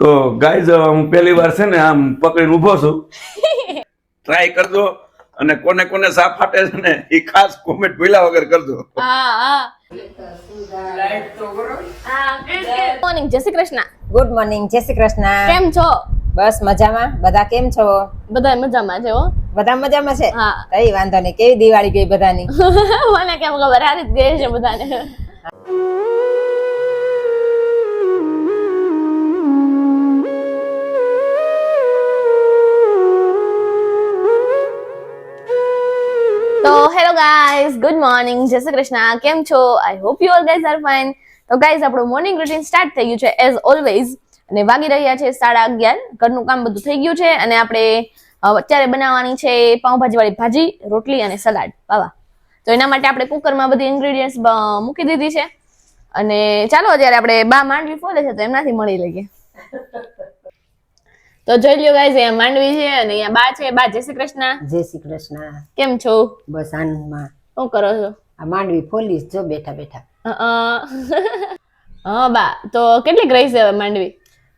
તો ગાઈઝ હું પહેલી વાર છે ને આમ પકડીને ઊભો છું. ટ્રાય કરજો અને કોને કોને સાપ ફાટે છે ને એ ખાસ કોમેન્ટ ભૂલ્યા વગર કરજો. હા હા. મોર્નિંગ જય શ્રી કૃષ્ણ. ગુડ મોર્નિંગ જય શ્રી કૃષ્ણ. કેમ છો? બસ મજામાં. બધા કેમ છો? બધા મજામાં છે હો. બધા મજામાં છે? હા. કઈ વાંધો નહીં. કેવી દિવાળી ગઈ બધાની? મને કેમ ખબર? હારી જ ગઈ છે બધાને. ગાઈઝ ગુડ મોર્નિંગ જય શ્રી કૃષ્ણ. કેમ છો? I hope you all guys are fine તો ગાઈઝ આપણું મોર્નિંગ રૂટીન સ્ટાર્ટ થઈ ગયું છે એઝ ઓલવેઝ અને વાગી રહ્યા છે સાડા અગિયાર. ઘરનું કામ બધું થઈ ગયું છે અને આપણે અત્યારે બનાવવાની છે પાઉંભાજી વાળી ભાજી, રોટલી અને સલાડ. બાવા તો એના માટે આપણે કુકરમાં બધી ઇન્ગ્રેડિયન્ટ્સ મૂકી દીધી છે. અને ચાલો, અત્યારે આપણે બા માંડવી ફોલે છે તો એમનાથી મળી લઈએ. તો જોઈ લ્યો ગાઈઝ અહીંયા માંડવી છે અને અહીંયા બા છે. બા જય શ્રી કૃષ્ણ. જય શ્રી કૃષ્ણ. કેમ છો? બસ આનંદમાં. શું કરો છો? આ માંડવી ફોલીશ જો બેઠા બેઠા. અ, હા બા તો કેટલીક રહી છે હવે માંડવી?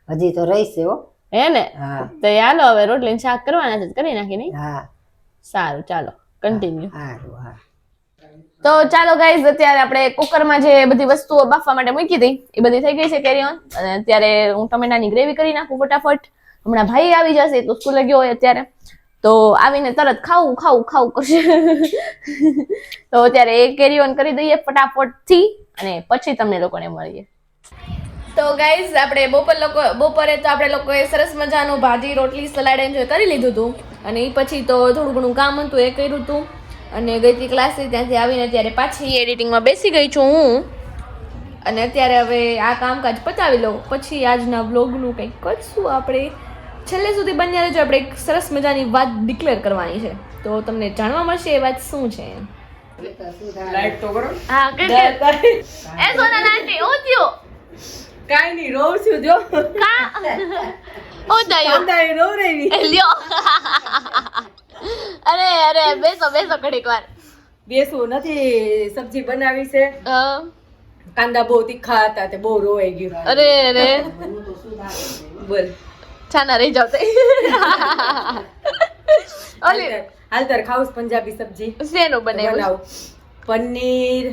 હજી તો રહીશે હો. હે ને? તો હાલો હવે રોટલીને શાક કરવાના છે. કરી નાખી નહીં? હા. સારું ચાલો. કન્ટિન્યુ સારું હા. તો ચાલો ગાઈઝ અત્યારે આપણે કુકરમાં જે બધી વસ્તુઓ બાફવા માટે મૂકી હતી એ બધી થઈ ગઈ છે કેરી ઓન અને અત્યારે હું ટમેટાની ગ્રેવી કરી નાખું ફટાફટ. હમણાં ભાઈ આવી જશે તો સ્કૂલે ગયો હોય અત્યારે. તો આવીને તરત ખાવું ખાવું ખાવું કરશે. તો અત્યારે એ કેરી ઓન કરી દઈએ ફટાફટથી અને પછી તમને લોકોને મળીએ. તો ગાઈઝ આપણે બપોર લોકો, બપોરે તો આપણે લોકોએ સરસ મજાનું ભાજી, રોટલી, સલાડ એન્જોય કરી લીધું હતું. અને એ પછી તો થોડું ઘણું કામ હતું, એ કર્યું હતું. અને ગઈ હતી ક્લાસે ત્યાંથી આવીને અત્યારે પાછી એડિટિંગમાં બેસી ગઈ છું હું. અને અત્યારે હવે આ કામકાજ પતાવી લઉં. પછી આજના વ્લોગનું કંઈક કરશું આપણે. છેલ્લે સુધી બન્યા રહેજો. આપણે એક સરસ મજાની વાત ડિક્લેર કરવાની છે. તો તમને જાણવા મળશે એ વાત શું છે. એમ હા કે એ સોના નાટી ઓ થયો કાઈ નહીં રોવ છું જો. કા હું થયું કાંદાએ રોવ રેવી એ લ્યો. અરે અરે બેસો બેસો ઘડીક વાર. બેસવું નથી. સબ્જી બનાવી છે. કાંદા બહુ તીખા હતા તે બહુ રોવાઈ ગયું. અરે અરે. બોલ. છાના રહી જાવ તે. ઓલી હાલ તાર ખાવું પંજાબી સબ્જી. શેનું બનાવ્યું? બનાવું. પનીર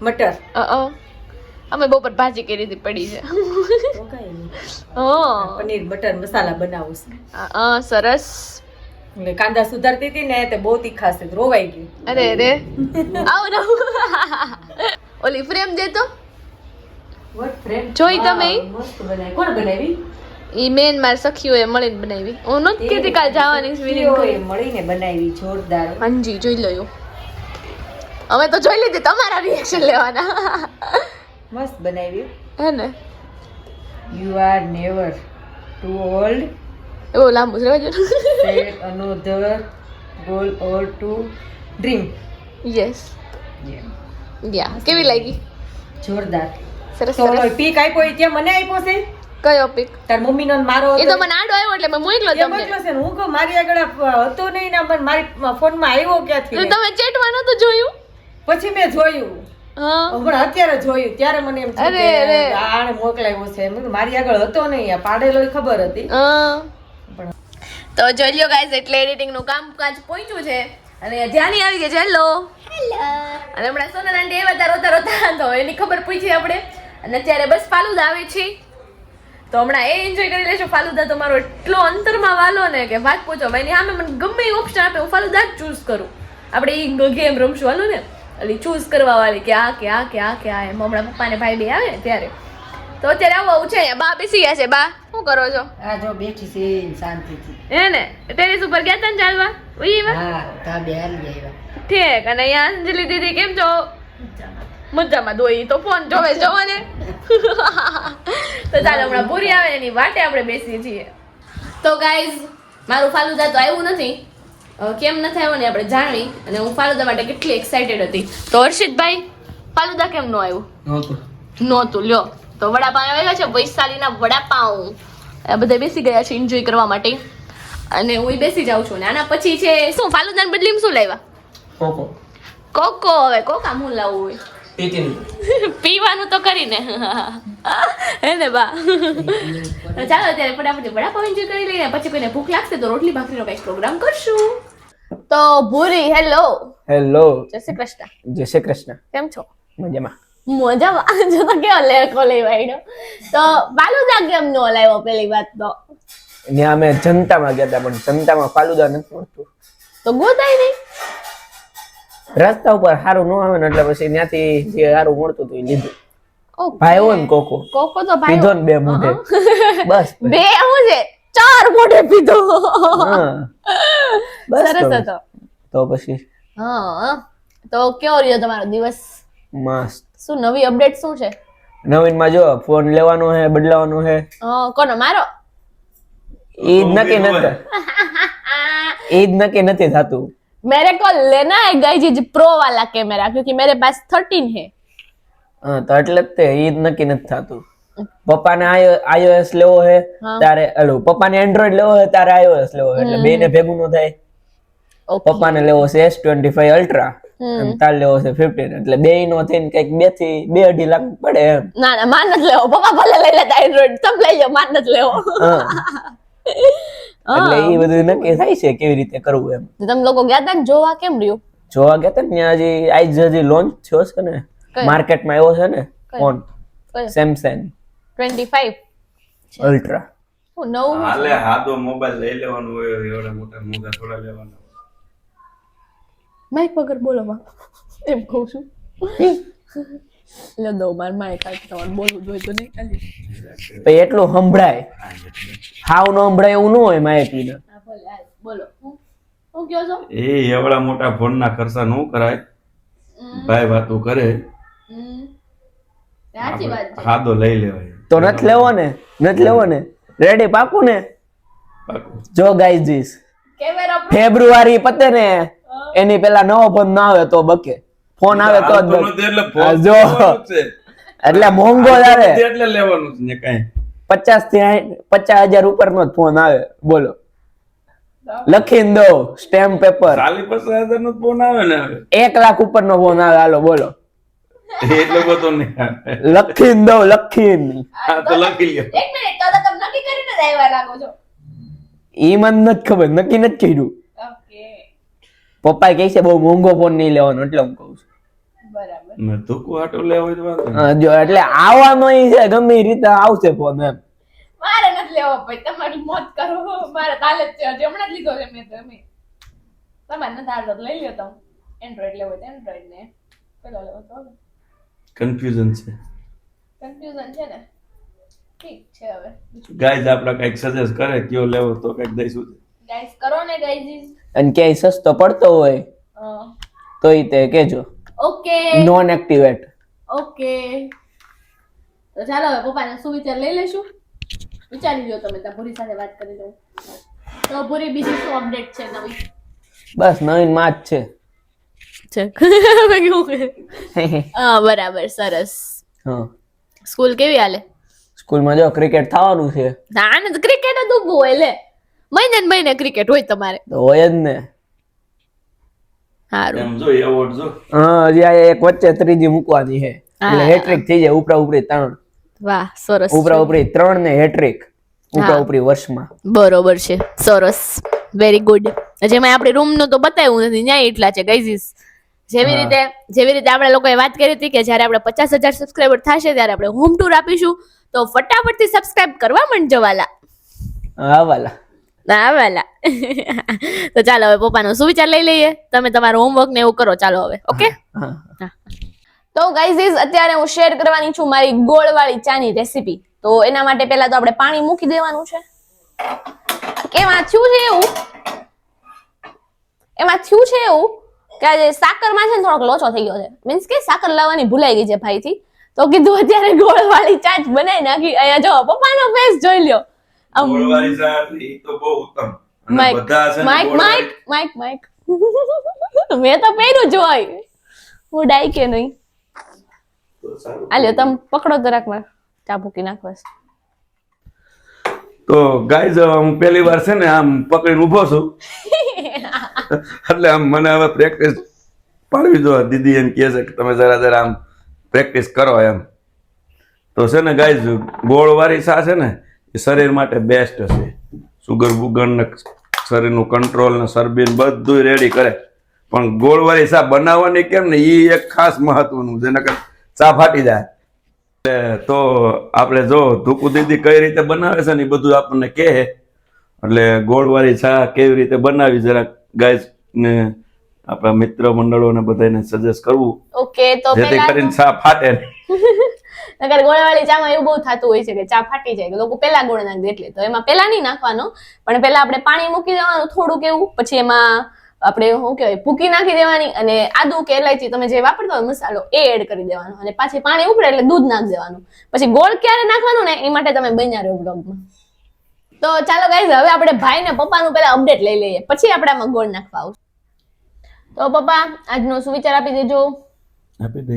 મટર. અમે બપોર ભાજી કરી હતી પડી છે. પનીર બટર મસાલા બનાવું છે. સરસ. કાંદા સુધારતી હતી ને તે બહુ તીખા છે રોવાઈ ગયું. અરે અરે. આવ રહું ઓલી ફ્રેમ દે તો જોઈ તમે? મસ્ત બનાવી. કોણ બનાવી? ઈ મેન માર સખીઓએ મળીને બનાવી. હું નથી કેતી કાલ જવાની સ્વિમિંગ મળીને બનાવી જોરદાર. હાંજી જોઈ લો અમે તો જોઈ લીધી તમારા રિએક્શન લેવાના. મસ્ત બનાવી. હે ને? You are never too old એવો લાંબુ રહેવા set another goal or to dream yes yeah કેવી લાગી? જોરદાર. સરસ સરસ. પીક આપ્યો એ ત્યાં મને આપ્યો છે? કયો પિક તાર મમ્મી નો મારો એ. તો મને આડો આવ્યો એટલે મેં મોકલો તમને. એટલો છે હું કહું મારી આગળ હતો નહીં ને મને મારી ફોનમાં આવ્યો ક્યાંથી તમે ચેટમાં નતું જોયું? પછી મેં જોયું. હા. હમણાં અત્યારે જોયું. ત્યારે મને એમ થયું અરે, અરે. કે આણે મોકલાવ્યો છે. મારી આગળ હતો નહીં. આ પાડેલો ખબર હતી. તો જોઈ લ્યો ગાઈઝ એટલે એડિટિંગનું કામકાજ પહોંચ્યું છે. અને ધ્યાની આવી ગઈ છે. હેલો અને હમણાં સોનલ આંટી એવા તારો રોતા રોતા. તો એની ખબર પૂછી આપણે. અને અત્યારે બસ ફાલુદા આવે છે. તો હમણાં એ એન્જોય કરી લેશો ફાલુદા તો મારો એટલો અંતરમાં વાલો ને કે વાત પૂછો. ભાઈ સામે મને ગમે એ ઓપ્શન આપે હું ફાલુદા જ ચૂઝ કરું. આપણે એ ગેમ રમશું. હાલો ને. એટલે ચૂઝ કરવા વાળી કે આ કે આ કે આ કે આ એમ. હમણાં પપ્પા ને ભાઈ બે આવે ને ત્યારે. તો અત્યારે આવું આવું છે. બા બેસી ગયા છે. બા શું કરો છો? આ જો બેઠી છે શાંતિથી. હે ને? ટેરેસ ઉપર ગયા તા ને ચાલવા? ઉઈ એવા હા ધાબે હાલી ગયા ઠીક. અને અહીંયા અંજલિ દીદી કેમ છો? મજામાં દોઈ તો ફોન જોવે જોવો ને તો ચાલો હમણાં પૂરી આવે એની વાટે આપણે બેસીએ છીએ. તો ગાઈઝ મારું ફાલુદા તો આવ્યું નથી. કેમ નથી આવ્યું ને આપણે જાણવી. અને હું ફાલુદા માટે કેટલી એક્સાઇટેડ હતી. તો હર્ષિતભાઈ ફાલુદા કેમ નો આવ્યું? નહોતું. લ્યો. તો વડાપાઉં આવ્યા છે વૈશાલીના વડાપાઉં આ બધા બેસી ગયા છે એન્જોય કરવા માટે. અને હું બેસી જાઉં છું. ને આના પછી છે શું ફાલુદાના બદલીમાં શું લાવ્યા? કોકો. કોકો હવે કોકા હું લાવવું હોય? પીવાનું તો કરીને. હે ને બા? ચાલો અત્યારે ફટાફટ વડાપાવ એન્જોય કરી લઈએ પછી કોઈને ભૂખ લાગશે તો રોટલી ભાખરીનો કંઈક પ્રોગ્રામ કરશું. તો ભૂરી હેલો. હેલો. જય શ્રી કૃષ્ણ. જય શ્રી કૃષ્ણ. કેમ છો? મજામાં. મજામાં જો તો કેવો લેકો લઈ તો બાલુદા કેમ નો લાવ્યો પેલી વાત તો? ત્યાં અમે જનતામાં ગયા હતા પણ જનતામાં ફાલુદા નથી મળતું. તો ગોતાય નહીં. રસ્તા ઉપર સારું ન આવે ને એટલે પછી ત્યાંથી જે સારું મળતું હતું એ લીધું. ભાઈ હોય ને કોકો. કોકો તો ભાઈ પીધો ને બે મોઢે. બસ બે હું છે? ચાર મોઢે પીધો. બસ સરસ તો. હતો. તો પછી? હા. તો કેવો રહ્યો તમારો દિવસ? મસ્ત. શું નવી અપડેટ શું છે? નવીનમાં જો ફોન લેવાનો હે બદલાવાનો હે. કોનો મારો? ઈદ નક્કી નથી. ઈ જ નક્કી નથી થતું. मेरे को लेना है गाइस प्रो वाला कैमरा क्योंकि मेरे पास 13 है હા તો એટલે જ તે ઈ જ નક્કી નથી થતું પપ્પાને આઈઓએસ લેવો હે હા. તારે અલો પપ્પાને એન્ડ્રોઈડ લેવો હે તારે આઈઓએસ લેવો હે એટલે બેને ભેગું ન થાય ઓકે પપ્પાને લેવો છે એસ ટ્વેન્ટી ફાઈવ અલ્ટ્રા અને તારે લેવો છે ફિફ્ટીન એટલે બે નો થઈને કઈક બે થી બે અઢી લાખ પડે એમ ના ના માન નથી લેવો પપ્પા ભલે લઈ લેતા એન્ડ્રોઈડ તમે લઈ લો માન નથી લેવો હા એટલે એ બધું નક્કી થાય છે કેવી રીતે કરવું એમ. તો તમે લોકો ગયા તા ને જોવા? કેમ રહ્યું? જોવા ગયા તા ને ત્યાં હજી આજ હજી લોન્ચ થયો છે ને માર્કેટમાં આવ્યો છે ને ફોન સેમસંગ 25 અલ્ટ્રા નવું? હાલે હાદો મોબાઈલ લઈ લેવાનું હોય એવડા મોટા મોગા થોડા લેવાના. માઇક વગર બોલો માં. એમ કહું છું. લે દો માર માઇક ખાલી તમારે બોલવું જોઈએ તો નહીં ખાલી. એટલું સંભળાય. હાવ નો સંભળાય એવું ન હોય માહિતી બોલો. હું હું કયો છો? એ એવડા મોટા ફોનના ખર્ચા ન કરાય. ભાઈ વાતું કરે. સાચી વાત છે. લઈ લેવાય. તો નથી લેવો ને નથી લેવો ને રેડી પાકું. ને જો ગાઈઝીસ જીસ ફેબ્રુઆરી પતે ને એની પેલા નવો ફોન ના આવે તો બકે. ફોન આવે તો જ. એટલે મોંઘો હાલતો એટલે લેવાનું છે ને કાંઈ. પચાસથી પચાસ હજાર ઉપર નો ફોન આવે. બોલો. લખીને દો સ્ટેમ્પ પેપર ચાલી પચાસ હજાર નો ફોન આવે ને એક લાખ ઉપર નો ફોન આવે. હાલો બોલો. એટલો બધો નહીં લખીને દો લખીને. હા તો લખી લ્યો. એક મિનિટ તો તમે નક્કી કરીને જ આવ્યા લાગો છો. ઈ મને નથી ખબર. નક્કી નથી કર્યું. પપ્પા કહે છે બહુ મોંઘો ફોન નહીં લેવાનો એટલે હું કહું છું. ધોકું હાટો લેવો હોય તો વાંધો જો એટલે આવવાનો છે ગમે એ રીતે આવશે ફોન એમ. મારે નથી લેવો ભાઈ તમારી મોત કરો. મારે તાલે જ છે હમણાં જ લીધો છે મેં તો એમ તમારે નથી હાલતો લઈ લ્યો તમે. એન્ડ્રોઈડ લેવો તો એન્ડ્રોઈડ ને. પેલો લેવો તો કન્ફ્યુઝન છે. કન્ફ્યુઝન છે ને? ઠીક છે હવે. ગાઈઝ આપણે કંઈક સજેસ્ટ કરે કયો લેવો તો કંઈક દઈશું ગાઈઝ કરો ને ગાઈઝ અને ક્યાંય સસ્તો પડતો હોય તો એ તે કેજો ઓકે. Non activate okay. તો ચાલો હવે પપ્પાને શું વિચાર લઈ લેશું વિચારી લ્યો તમે ત્યાં ભૂરી સાથે વાત કરી લઉં. તો ભૂરી બીજી શું અપડેટ છે નવી? બસ નવીનમાં જ છે હા બરાબર સરસ. હા. સ્કૂલ કેવી હાલે? સ્કૂલમાં જો ક્રિકેટ થવાનું છે. ના ને ક્રિકેટ જ ઊભું હોય લે. મહિને મહિને ક્રિકેટ હોય તમારે. તો હોય જ ને. સારું. જો એવોર્ડ જો. હા હજી આ એક વચ્ચે ત્રીજી મૂકવાની છે. એટલે હેટ્રિક થઈ જાય ઉપરા ઉપરી ત્રણ. વાહ સરસ ઉપરા ઉપરી ત્રણ ને હેટ્રિક ઉપરા ઉપરી વર્ષમાં. બરોબર છે સરસ. વેરી ગુડ જેમાં આપણે રૂમનું તો બતાવ્યું નથી ન્યાય એટલા છે ગાઈઝીસ જેવી રીતે જેવી રીતે આપણે લોકોએ વાત કરી હતી કે જ્યારે આપણે પચાસ હજાર સબસ્ક્રાઈબર થશે ત્યારે આપણે હોમ ટૂર આપીશું તો ફટાફટથી સબસ્ક્રાઇબ કરવા મંડ જવાલા. હા વાલા. ના વાલા તો ચાલો હવે પપ્પાનો સુવિચાર લઈ લઈએ. તમે તમારું હોમવર્ક ને એવું કરો. ચાલો હવે ઓકે તો ગાઈઝ અત્યારે હું શેર કરવાની છું મારી ગોળવાળી ચાની રેસીપી તો એના માટે પહેલા તો આપણે પાણી મૂકી દેવાનું છે. એમાં થયું છે એવું. એમાં થયું છે એવું કે આજે સાકરમાં છે ને થોડોક લોચો થઈ ગયો છે. મીન્સ કે સાકર લાવવાની ભૂલાઈ ગઈ છે ભાઈથી. તો કીધું અત્યારે ગોળવાળી ચા જ બનાવી નાખી. અહીંયા જો પપ્પાનો ફેસ જોઈ લ્યો. આમ ગોળવાળી ચા તો બહુ ઉત્તમ. માઇક બધા છે ને માઇક માઇક માઇક માઇક મેં તો પહેર્યું જોઈ હું ડાઈ કે નહીં આલ્યો તમે પકડો જરાકમાં ચા ભૂકી નાખવા તો ગાઈઝ હું પહેલી વાર છે ને આમ પકડીને ઊભો છું. એટલે આમ મને હવે પ્રેક્ટિસ પાડવી જો દીદી એમ કહે છે કે તમે જરા જરા આમ પ્રેક્ટિસ કરો એમ. તો છે ને ગાઈઝ ગોળવાળી સા છે ને એ શરીર માટે બેસ્ટ છે સુગર બુગરને શરીરનું કંટ્રોલ ને સરબીન બધું રેડી કરે. પણ ગોળવાળી ચા બનાવવાની કેમ ને એ એક ખાસ મહત્વનું જેના કર ચા ફાટી જાય. તો આપણે જો ધૂકુ દીદી કઈ રીતે બનાવે છે ને એ બધું આપણને કહે. એટલે ગોળવાળી ચા કેવી રીતે બનાવી જરાક ગાય ને આપણા મિત્ર મંડળોને બધાને સજેસ્ટ કરવું. ઓકે તો જેથી કરીને ચા ફાટે નકર ગોળવાળી ચામાં એવું બહુ થતું હોય છે કે ચા ફાટી જાય લોકો પહેલા ગોળ નાખી એટલે. તો એમાં પહેલા નહીં નાખવાનો, પણ પહેલા આપણે પાણી મૂકી દેવાનું થોડુંક એવું, પછી એમાં આપણે શું કહેવાય, ભૂકી નાખી દેવાની અને આદુ કે ઇલાયચી તમે જે વાપરતા હોય મસાલો એ એડ કરી દેવાનો. અને પાછી પાણી ઉકળે એટલે દૂધ નાખી દેવાનું. પછી ગોળ ક્યારે નાખવાનું ને એ માટે તમે બન્યા રહ્યો બ્લોગમાં તો ચાલો ગાઈઝ હવે આપણે ભાઈ ને પપ્પાનું પહેલા અપડેટ લઈ લઈએ. પછી આપણે આમાં ગોળ નાખવા આવશું. તો પપ્પા, આજનો સુવિચાર આપી દેજો. આપી દે.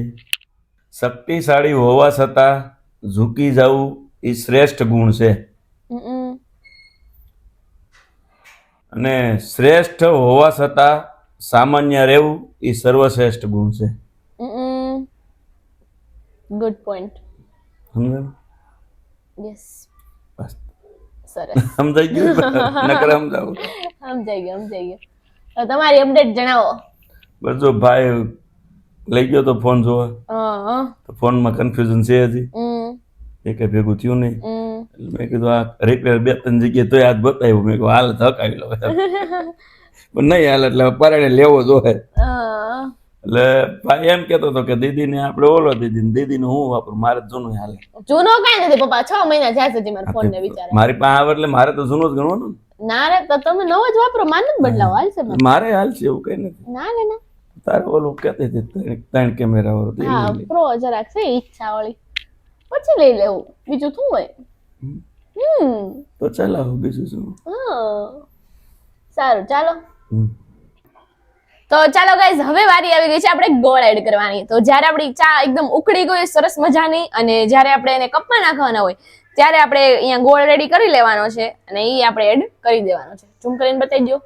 શક્તિશાળી હોવા છતાં ઝૂકી જવું એ શ્રેષ્ઠ ગુણ છે. અને શ્રેષ્ઠ હોવા છતાં સામાન્ય રહેવું એ સર્વશ્રેષ્ઠ ગુણ છે. ગુડ પોઈન્ટ યસ સરસ. સમજાઈ ગયું? નકર સમજાવું. સમજાઈ ગયું સમજાઈ ગયું. તમારી અપડેટ જણાવો. બસ જો ભાઈ લઈ ગયો તો ફોન જોવા. તો ફોનમાં કન્ફ્યુઝન છે હજી. એ કઈ ભેગું થયું નહીં. મેં કીધું આ રિપેર બે ત્રણ જગ્યાએ તોય હાથ બતાવ્યું. મેં કીધું હાલ ધકાવી લો પણ નહીં હાલ એટલે પરાણે લેવો જોઈએ એટલે ભાઈ એમ કેતો હતો કે દીદીને આપણે ઓલો દીદી દીદીને હું વાપરું? મારે જૂનું હાલે. જૂનો કઈ નથી પપ્પા છ મહિના જ્યાં સુધી મારા ફોન ને વિચારે. મારી પાસે આવે એટલે મારે તો જૂનો જ ગણવાનો ના. રે તો તમે નવો જ વાપરો માન જ બદલાવો હાલશે. મારે. હાલ છે એવું કઈ નથી. ના ના. તારે ઓલું કહેતી હતી ત્રણ- કેમેરા વાળો હા. પ્રો જરાક છે ઈચ્છા વાળી. પછી લઈ લેવું. બીજું શું હોય? હમ. તો ચલાવો બીજું શું? સારું ચાલો. તો ચાલો ગાઈઝ હવે વારી આવી ગઈ છે આપણે ગોળ એડ કરવાની. તો જ્યારે આપણી ચા એકદમ ઉકળી ગઈ સરસ મજાની અને જ્યારે આપણે એને કપમાં નાખવાના હોય ત્યારે આપણે અહીંયા ગોળ રેડી કરી લેવાનો છે અને એ આપણે એડ કરી દેવાનો છે. ઝૂમ કરીને બતાવી દો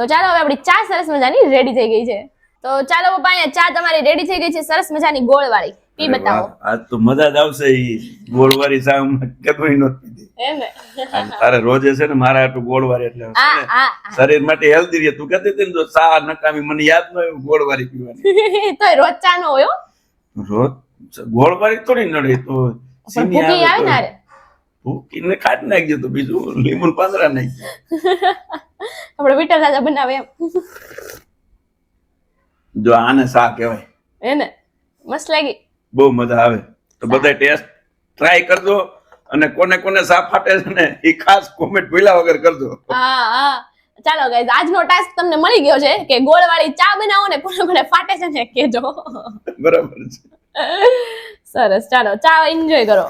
તો ચાલો હવે આપણી ચા સરસ મજાની રેડી થઈ ગઈ છે. તો ચાલો પપ્પા અહીંયા ચા તમારી રેડી થઈ ગઈ છે સરસ મજાની ગોળ વાળી પી બતાવો. આજ તો મજા જ આવશે ઈ ગોળવાળી સા હમણાં નો અને તારે રોજે છે ને મારા હાટુ ગોળવાળી એટલે શરીર માટે હેલ્ધી રહે. તું કહેતી હતી ને તો સા નકામી મને યાદ ન આવ્યું ગોળવાળી પીવાની. તો રોજ ચા નો હોય. રોજ ગોળવાળી થોડી નડે તો સીની આવે ને. ભૂકીને કાઢી નાખજો તો બીજું લીંબુ પાંદડા નાખજો. આપણે વિઠ્ઠલ દાદા બનાવે એમ. જો આને સા કહેવાય. હે ને મસ્ત લાગી. બહુ મજા આવે. તો બધા ટેસ્ટ ટ્રાય કરજો અને કોને કોને સા ફાટે છે ને એ ખાસ કોમેન્ટ ભૂલ્યા વગર કરજો. હા હા. ચાલો ગાઈઝ આજનો ટાસ્ક તમને મળી ગયો છે કે ગોળવાળી ચા બનાવો ને કોને કોને ફાટે છે ને કેજો બરાબર છે. સરસ ચાલો ચા એન્જોય કરો.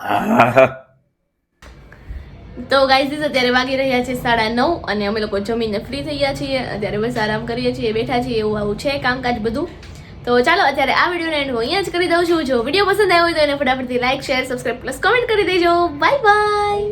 હા. તો ગાઈઝીસ અત્યારે વાગી રહ્યા છે સાડા નવ અને અમે લોકો જમીને ફ્રી થઈ ગયા છીએ. અત્યારે બસ આરામ કરીએ છીએ, બેઠા છીએ, એવું આવું છે કામકાજ બધું. તો ચાલો અત્યારે આ વિડીયોને એન્ડ હું અહીંયા જ કરી દઉં છું. જો વીડિયો પસંદ આવ્યો હોય તો એને ફટાફટથી like share subscribe plus comment કરી દેજો. Bye bye